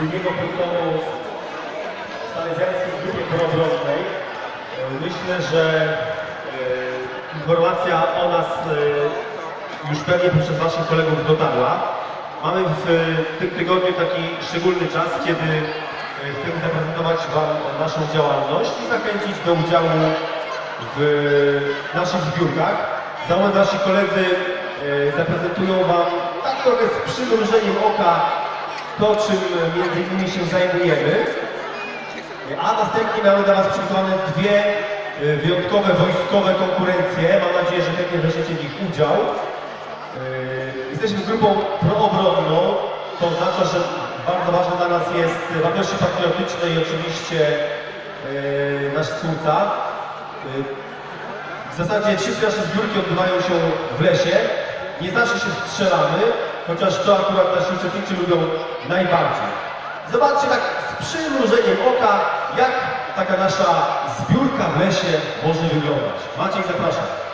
drugiego pluktonu salezjańskiej grupie proobronnej. Myślę, że e, informacja o nas e, już pewnie przez Waszych kolegów dotarła. Mamy w tym tygodniu taki szczególny czas, kiedy e, chcemy zaprezentować Wam naszą działalność i zachęcić do udziału w naszych zbiórkach. Za moment nasi koledzy zaprezentują Wam tak trochę z przymrużeniem oka to, czym między innymi się zajmujemy. A następnie mamy dla Was przygotowane dwie e, wyjątkowe wojskowe konkurencje. Mam nadzieję, że chętnie weźmiecie w nich udział. E, Jesteśmy grupą proobronną. To oznacza, że bardzo ważne dla nas jest wartości patriotyczne i oczywiście e, nasz twórca. W zasadzie wszystkie nasze zbiórki odbywają się w lesie. Nie zawsze się strzelamy, chociaż to akurat nasi uczestnicy lubią najbardziej. Zobaczcie tak z przymrużeniem oka, jak taka nasza zbiórka w lesie może wyglądać. Maciej, zapraszam.